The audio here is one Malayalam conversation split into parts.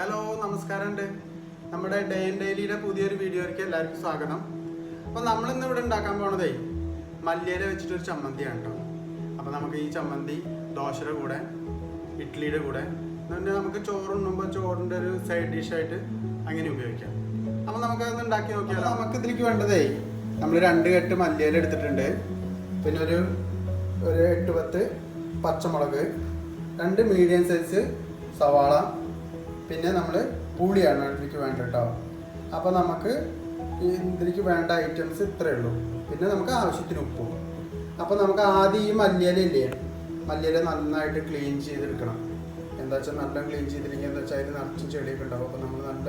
ഹലോ നമസ്കാരമുണ്ട്. നമ്മുടെ ഡേ ആൻഡ് ഡെയിലിയുടെ പുതിയൊരു വീഡിയോയിലേക്ക് എല്ലാവർക്കും സ്വാഗതം. അപ്പോൾ നമ്മളിന്ന് ഇവിടെ ഉണ്ടാക്കാൻ പോണതേ മല്ലിയില വെച്ചിട്ടൊരു ചമ്മന്തിയാണ് കേട്ടോ. അപ്പോൾ നമുക്ക് ഈ ചമ്മന്തി ദോശയുടെ കൂടെ ഇഡ്ഡലിയുടെ കൂടെ എന്നിട്ട് നമുക്ക് ചോറുണ്ണുമ്പോൾ ചോറിന്റെ ഒരു സൈഡ് ഡിഷായിട്ട് അങ്ങനെ ഉപയോഗിക്കാം. അപ്പോൾ നമുക്കത് ഉണ്ടാക്കി നോക്കിയാൽ നമുക്ക് ഇതിലേക്ക് വേണ്ടതേ നമ്മൾ രണ്ട് കെട്ട് മല്ലിയില എടുത്തിട്ടുണ്ട്. പിന്നെ ഒരു ഒരു എട്ട് പത്ത് പച്ചമുളക് രണ്ട് മീഡിയം സൈസ് സവാള പിന്നെ നമ്മൾ പുളിയാണ് ഇതിലേക്ക് വേണ്ട കേട്ടോ അപ്പോൾ നമുക്ക് ഇതിലേക്ക് വേണ്ട ഐറ്റംസ് ഇത്രയേ ഉള്ളൂ. പിന്നെ നമുക്ക് ആവശ്യത്തിന് ഉപ്പും. അപ്പോൾ നമുക്ക് ആദ്യം ഈ മല്ലിയിലല്ലേ മല്ലിയില നന്നായിട്ട് ക്ലീൻ ചെയ്തെടുക്കണം. എന്താ വെച്ചാൽ നല്ല ക്ലീൻ ചെയ്തില്ലെങ്കിൽ എന്താ വെച്ചാൽ അതിൽ നിറച്ചും ചെടിയൊക്കെ ഉണ്ടാവും. അപ്പോൾ നമ്മൾ നല്ല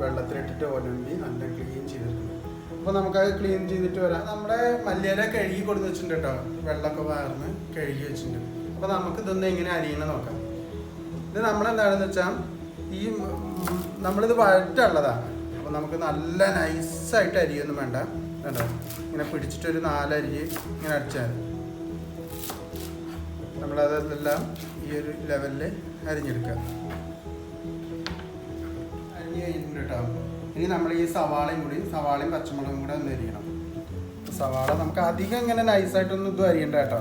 വെള്ളത്തിലിട്ടിട്ട് ഒലമ്പി നല്ല ക്ലീൻ ചെയ്തെടുക്കണം. അപ്പോൾ നമുക്കത് ക്ലീൻ ചെയ്തിട്ട് വരാം. നമ്മുടെ മല്ലിയില കഴുകി കൊടുത്ത് വെച്ചിട്ടുണ്ട് കേട്ടോ. വെള്ളമൊക്കെ വാർന്ന് കഴുകി വെച്ചിട്ടുണ്ട്. അപ്പോൾ നമുക്ക് ഇതൊന്ന് എങ്ങനെ അരിയണം നോക്കാം. ഇത് നമ്മളെന്താണെന്ന് വെച്ചാൽ ഈ നമ്മളിത് വഴറ്റുള്ളതാണ് അപ്പോൾ നമുക്ക് നല്ല നൈസായിട്ട് അരിയൊന്നും വേണ്ട. വേണ്ട ഇങ്ങനെ പിടിച്ചിട്ടൊരു നാലരി ഇങ്ങനെ അടിച്ചാൽ നമ്മളതെല്ലാം ഈ ഒരു ലെവലിൽ അരിഞ്ഞെടുക്കുക. അരിഞ്ഞ് കഴിഞ്ഞിട്ടുണ്ട് കേട്ടോ. ഇനി നമ്മൾ ഈ സവാളയും കൂടി സവാളയും പച്ചമുളകും കൂടെ ഒന്ന് അരിയണം. സവാള നമുക്ക് അധികം ഇങ്ങനെ നൈസായിട്ടൊന്നും ഇതും അരിയണ്ട കേട്ടോ.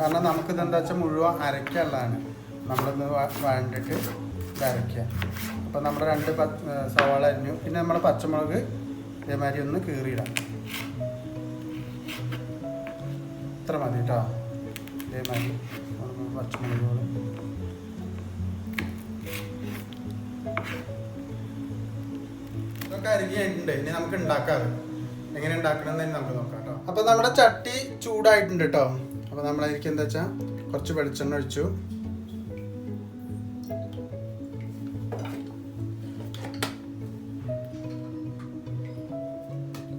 കാരണം നമുക്കിത് എന്താ വെച്ചാൽ മുഴുവൻ അരയ്ക്കുള്ളതാണ് നമ്മളിന്ന് വഴണ്ടിട്ട് ഇത് അരയ്ക്കുക അപ്പം നമ്മുടെ രണ്ട് സവാള അരിഞ്ഞു. പിന്നെ നമ്മൾ പച്ചമുളക് ഇതേമാതിരി ഒന്ന് കീറിയിടാം. ഇത്ര മതി കേട്ടോ ഇതേമാതിരി പച്ചമുളക് ഇതൊക്കെ അരിഞ്ഞിട്ടുണ്ട്. ഇനി നമുക്ക് ഉണ്ടാക്കാറ്. എങ്ങനെ ഉണ്ടാക്കണമെന്ന് തന്നെ നമുക്ക് നോക്കാം കേട്ടോ അപ്പോൾ നമ്മുടെ ചട്ടി ചൂടായിട്ടുണ്ട് കേട്ടോ അപ്പോൾ നമ്മളതിലേക്ക് എന്താ വെച്ചാൽ കുറച്ച് വെളിച്ചെണ്ണ ഒഴിച്ചു.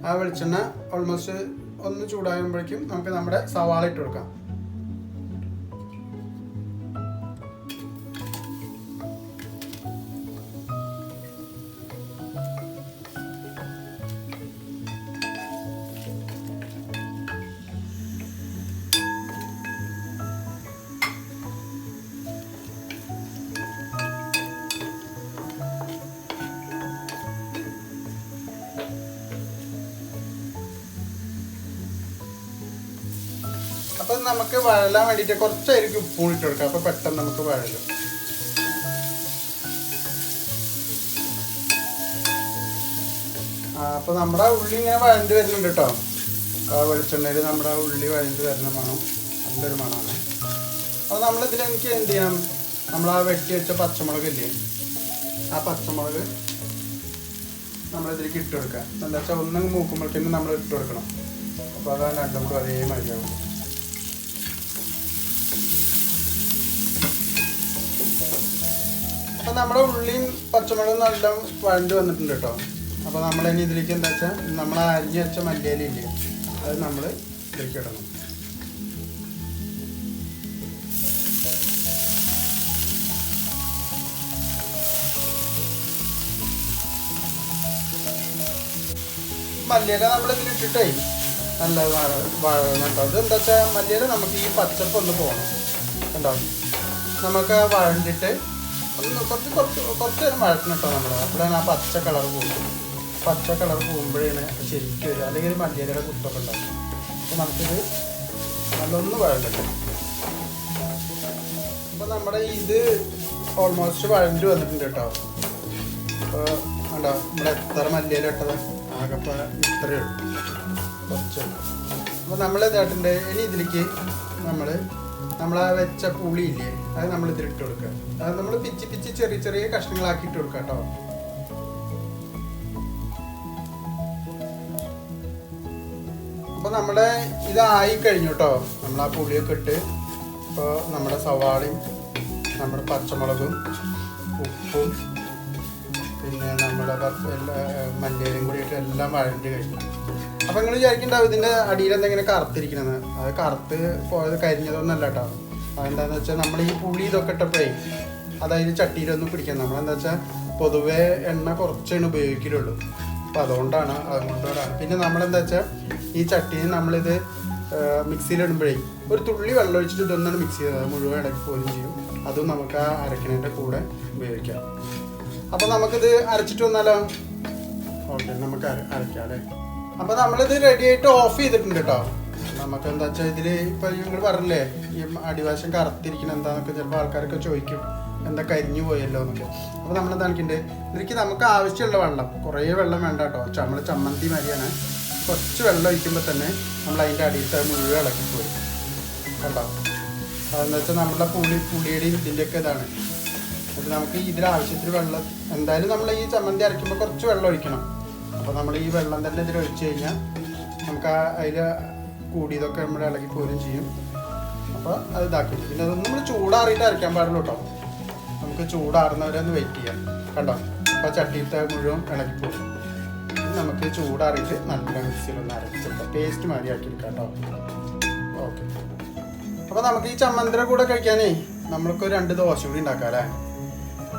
ആ വെളിച്ചെണ്ണ ഓൾമോസ്റ്റ് ഒന്ന് ചൂടാകുമ്പോഴേക്കും നമുക്ക് നമ്മുടെ സവാള ഇട്ട് കൊടുക്കാം. നമുക്ക് വഴലാൻ വേണ്ടിയിട്ട് കുറച്ചായിരിക്കും ഉപ്പും ഇട്ട് കൊടുക്കാം അപ്പോൾ പെട്ടെന്ന് നമുക്ക് വഴലും. അപ്പോൾ നമ്മുടെ ഉള്ളി ഇങ്ങനെ വഴണ്ട് വരുന്നുണ്ട് കേട്ടോ. ആ വെളിച്ചെണ്ണയിൽ നമ്മുടെ ഉള്ളി വഴണ്ട് വരുന്ന മണം. നല്ലൊരു മണമാണ്. അപ്പോൾ നമ്മളിതിൽ എനിക്ക് എന്ത് ചെയ്യണം? നമ്മൾ ആ വെട്ടി വെച്ച പച്ചമുളക് ഇല്ലേ? ആ പച്ചമുളക് നമ്മളിതിലേക്ക് ഇട്ട് കൊടുക്കുക. എന്താ വെച്ചാൽ ഒന്നും മൂക്കുമ്പോഴത്തേനും നമ്മൾ ഇട്ട് കൊടുക്കണം. അപ്പോൾ അതാണ് രണ്ടും കൂടെ ഒരേ മതിയാവും അപ്പോൾ നമ്മുടെ ഉള്ളിയും പച്ചമുളകും നല്ല വഴണ്ട് വന്നിട്ടുണ്ട് കേട്ടോ. അപ്പോൾ ഇനി ഇതിലേക്ക് എന്താ വെച്ചാൽ നമ്മൾ അരിഞ്ഞ് വെച്ച മല്ലിയിലില്ലേ അത് നമ്മൾ ഇതിലേക്ക് ഇടണം. മല്ലിയില നമ്മൾ ഇതിലിട്ടിട്ടേ നല്ല വഴന്നുണ്ടോ ഇത് എന്താ വെച്ചാൽ മല്ലിയുടെ നമുക്ക് ഈ പച്ചപ്പ് ഒന്ന് പോകണം ഉണ്ടാവും നമുക്ക് ആ വഴണ്ടിട്ട് ഒന്ന് കുറച്ച് കുറച്ച് കുറച്ച് നേരം വഴക്കണം കേട്ടോ നമ്മൾ അപ്പോഴാണ് ആ പച്ച കളർ പോകും പച്ച കളർ പോകുമ്പോഴാണ് ശരിക്കും വരിക. അല്ലെങ്കിൽ മല്ലിയിലയുടെ കുത്തൊക്കെ ഉണ്ടാവും. അപ്പോൾ നമുക്കിത് നല്ലൊന്ന് വഴണ്ടട്ടെ. അപ്പോൾ നമ്മുടെ ഇത് ഓൾമോസ്റ്റ് വഴണ്ടി വന്നിട്ടുണ്ട് കേട്ടോ. അപ്പോൾ ഉണ്ടാവും നമ്മുടെ എത്ര മല്ലിയില ആകെപ്പോൾ ഇത്രയേ ഉള്ളൂ. കുറച്ച് അപ്പോൾ നമ്മൾ ഇതായിട്ടുണ്ട് ഇനി ഇതിലേക്ക് നമ്മൾ നമ്മൾ ആ വെച്ച പുളിയില്ലേ അത് നമ്മൾ ഇതിലിട്ട് കൊടുക്കുക. അത് നമ്മൾ പിച്ചി പിച്ചി ചെറിയ ചെറിയ കഷ്ണങ്ങളാക്കി ഇട്ട് കൊടുക്കുക കേട്ടോ. അപ്പോൾ നമ്മുടെ ഇതായി കഴിഞ്ഞു കേട്ടോ. നമ്മൾ ആ പുളിയൊക്കെ ഇട്ട്. ഇപ്പോൾ നമ്മുടെ സവാളയും നമ്മുടെ പച്ചമുളകും ഉപ്പും നമ്മുടെ മഞ്ഞേരും കൂടി ഇട്ട് എല്ലാം വഴണ്ട് കഴിഞ്ഞു അപ്പൊ നിങ്ങൾ വിചാരിക്കണ്ടാവും ഇതിന്റെ അടിയിൽ എന്തെങ്കിലും കറുത്തിരിക്കണെന്ന് അത് കറുത്ത് പോയത് കരിഞ്ഞതൊന്നല്ല കേട്ടോ എന്താന്ന് വെച്ചാൽ നമ്മൾ ഈ പുളി ഇതൊക്കെ ഇട്ടപ്പോഴേ അതായത് ചട്ടിയിലൊന്നും പിടിക്കാൻ നമ്മളെന്താ വെച്ചാൽ പൊതുവേ എണ്ണ കുറച്ചാണ് ഉപയോഗിക്കലുള്ളൂ അപ്പം അതുകൊണ്ടാണ് അതുകൊണ്ടാണ് പിന്നെ നമ്മളെന്താ വെച്ചാൽ ഈ ചട്ടിയിൽ നമ്മളിത് മിക്സിയിലിടുമ്പോഴേ ഒരു തുള്ളി വെള്ളം ഒഴിച്ചിട്ട് ഇതൊന്നാണ് മിക്സ് ചെയ്തത് മുഴുവൻ ഇടയ്ക്ക് പോലും ചെയ്യും അതും നമുക്ക് ആ അരക്കണേന്റെ കൂടെ ഉപയോഗിക്കാം അപ്പോൾ നമുക്കിത് അരച്ചിട്ട് വന്നാലോ? ഓക്കെ നമുക്ക് അര അരയ്ക്കാം അല്ലേ? അപ്പോൾ നമ്മളിത് റെഡി ആയിട്ട് ഓഫ് ചെയ്തിട്ടുണ്ട് കേട്ടോ നമുക്ക് എന്താ വെച്ചാൽ ഇതിൽ ഇപ്പൊ ഞങ്ങൾ പറഞ്ഞില്ലേ ഈ അടിവാശം കറുത്തിരിക്കണം എന്താന്നൊക്കെ ചിലപ്പോൾ ആൾക്കാരൊക്കെ ചോദിക്കും എന്താ കരിഞ്ഞു പോയല്ലോ എന്നൊക്കെ. അപ്പോൾ നമ്മൾ എന്താണിക്കണ്ടേ ഇതിലേക്ക് നമുക്ക് ആവശ്യമുള്ള വെള്ളം കുറേ വെള്ളം വേണ്ട കേട്ടോ നമ്മൾ ചമ്മന്തി മരിയാണ് കുറച്ച് വെള്ളം ഒഴിക്കുമ്പോൾ തന്നെ നമ്മൾ അതിന്റെ അടിയിലത്തെ മുഴുവൻ ഇളക്കി പോയി കണ്ടോ? അതെന്ന് വെച്ചാൽ നമ്മുടെ പുളി പുളിയുടെയും ഇതിന്റെയൊക്കെ ഇതാണ്. അപ്പോൾ നമുക്ക് ഇതിനാവശ്യത്തിന് വെള്ളം എന്തായാലും നമ്മൾ ഈ ചമ്മന്തി അരയ്ക്കുമ്പോൾ കുറച്ച് വെള്ളം ഒഴിക്കണം. അപ്പോൾ നമ്മൾ ഈ വെള്ളം തന്നെ ഇതിൽ ഒഴിച്ച് കഴിഞ്ഞാൽ നമുക്ക് ആ അതിൽ കൂടിയതൊക്കെ നമ്മൾ ഇളകി പോരും ചെയ്യും. അപ്പോൾ അത് ഇതാക്കും. പിന്നെ അതൊന്നും നമ്മൾ ചൂടാറിയിട്ട് അരയ്ക്കാൻ പാടുള്ളൂ കേട്ടോ. നമുക്ക് ചൂടാറുന്നവരെ ഒന്ന് വെയിറ്റ് ചെയ്യാം. കണ്ടോ? അപ്പോൾ ചട്ടിയിലത്തെ മുഴുവൻ ഇളകി പോകും നമുക്ക് ചൂടാറിയിട്ട് നല്ല മിക്സിയിലൊന്ന് അരച്ചെടുക്കാം. പേസ്റ്റ് മാതിരി ആക്കിയെടുക്കാം കേട്ടോ. ഓക്കെ. അപ്പോൾ നമുക്ക് ഈ ചമ്മന്തിയുടെ കൂടെ കഴിക്കാനേ നമ്മൾക്ക് രണ്ട് ദോശ കൂടി ഉണ്ടാക്കാം അല്ലേ?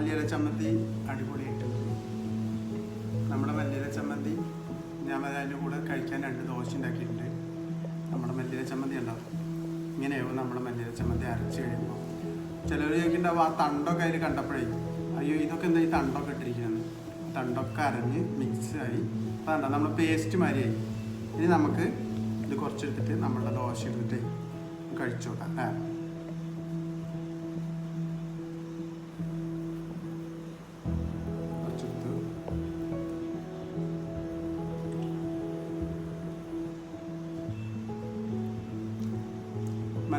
മല്ലിയില ചമ്മന്തി അടിപൊളിയായിട്ട്. നമ്മുടെ മല്ലിയില ചമ്മന്തി ഞാൻ അതിന്റെ കൂടെ കഴിക്കാൻ രണ്ട് ദോശ ഉണ്ടാക്കിയിട്ടുണ്ട്. നമ്മുടെ മല്ലിയില ചമ്മന്തി ഉണ്ടാവും ഇങ്ങനെയാവും നമ്മുടെ മല്ലിയില ചമ്മന്തി അരച്ച് കഴിയുമ്പോൾ. ചിലർ ചോദിക്കുന്നുണ്ടാവും ആ തണ്ടൊക്കെ അതിൽ കണ്ടപ്പോഴേ അയ്യോ ഇതൊക്കെ എന്താ ഈ തണ്ടൊക്കെ ഇട്ടിരിക്കുന്നത്? തണ്ടൊക്കെ അരഞ്ഞ് മിക്സ് ആയി. അപ്പോൾ കണ്ടോ നമ്മൾ പേസ്റ്റ് മാതിരിയായി. ഇനി നമുക്ക് ഇത് കുറച്ചെടുത്തിട്ട് നമ്മളുടെ ദോശ എടുത്തിട്ട് കഴിച്ചോട്ടാം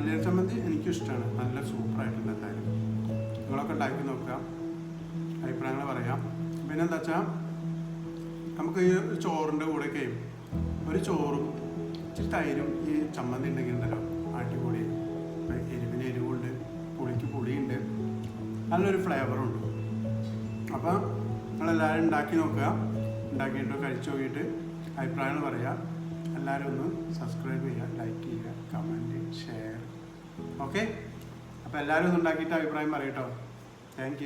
മല്ലി ചമ്മന്തി എനിക്കും ഇഷ്ടമാണ് നല്ല സൂപ്പറായിട്ടുണ്ട് എന്തായാലും നിങ്ങളൊക്കെ ഉണ്ടാക്കി നോക്കുക. അഭിപ്രായങ്ങൾ പറയാം. പിന്നെ എന്താ വെച്ചാൽ നമുക്ക് ഈ ചോറിന്റെ കൂടെയൊക്കെ ഒരു ചോറും ഇച്ചിരി തൈരും ഈ ചമ്മന്തി ഉണ്ടെങ്കിൽ ഉണ്ടല്ലോ അടിപൊളി എരിവിന് എരിവുണ്ട് പുളിക്ക് പുളിയുണ്ട്. നല്ലൊരു ഫ്ലേവറുണ്ട്. അപ്പം നിങ്ങളെല്ലാവരും ഉണ്ടാക്കി നോക്കുക. ഉണ്ടാക്കിയിട്ട് കഴിച്ചു നോക്കിയിട്ട് അഭിപ്രായങ്ങൾ പറയുക എല്ലാവരും ഒന്ന് സബ്സ്ക്രൈബ് ചെയ്യുക ലൈക്ക് ചെയ്യുക കമന്റ് ഷെയർ ഓക്കെ അപ്പോൾ എല്ലാവരും ഒന്ന് ഉണ്ടാക്കിയിട്ട് അഭിപ്രായം പറയട്ടോ. താങ്ക്